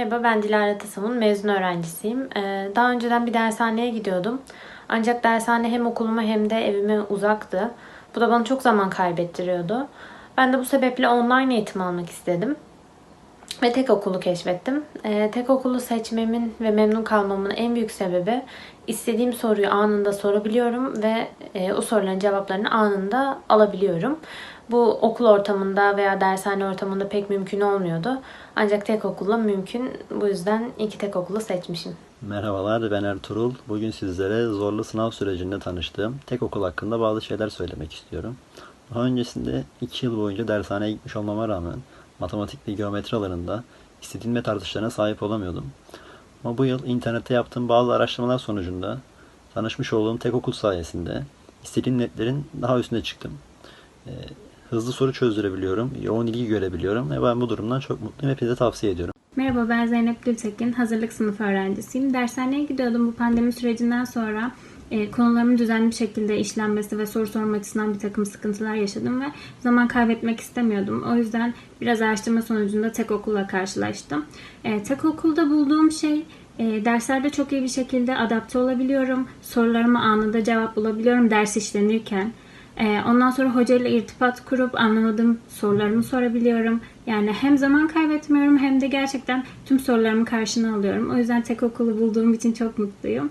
Merhaba, ben Dilara Tasav'ın mezun öğrencisiyim. Ee, Daha önceden bir dershaneye gidiyordum. Ancak dershane hem okuluma hem de evime uzaktı. Bu da bana çok zaman kaybettiriyordu. Ben de bu sebeple online eğitim almak istedim. Ve tek okulu keşfettim. Ee, tek okulu seçmemin ve memnun kalmamın en büyük sebebi istediğim soruyu anında sorabiliyorum ve e, o soruların cevaplarını anında alabiliyorum. Bu okul ortamında veya dershane ortamında pek mümkün olmuyordu. Ancak tek okulla mümkün. Bu yüzden iki tek okulu seçmişim. Merhabalar ben Ertuğrul. Bugün sizlere zorlu sınav sürecinde tanıştığım tek okul hakkında bazı şeyler söylemek istiyorum. Daha öncesinde 2 yıl boyunca dershaneye gitmiş olmama rağmen matematik ve geometri alanında istediğim ve tartışlarına sahip olamıyordum. Ama bu yıl internette yaptığım bazı araştırmalar sonucunda tanışmış olduğum tek okul sayesinde istediğim netlerin daha üstüne çıktım. Ee, hızlı soru çözdürebiliyorum, yoğun ilgi görebiliyorum ve ben bu durumdan çok mutluyum. Hepinize tavsiye ediyorum. Merhaba ben Zeynep Gültekin. Hazırlık sınıfı öğrencisiyim. Dershaneye gidiyordum bu pandemi sürecinden sonra. E, konularımın düzenli bir şekilde işlenmesi ve soru sorma açısından bir takım sıkıntılar yaşadım ve zaman kaybetmek istemiyordum. O yüzden biraz araştırma sonucunda tek okulla karşılaştım. E, tek okulda bulduğum şey e, derslerde çok iyi bir şekilde adapte olabiliyorum. Sorularıma anında cevap bulabiliyorum ders işlenirken. Ee, Ondan sonra hocayla irtibat kurup anlamadığım sorularımı sorabiliyorum. Yani hem zaman kaybetmiyorum hem de gerçekten tüm sorularımı karşına alıyorum. O yüzden tek okulu bulduğum için çok mutluyum.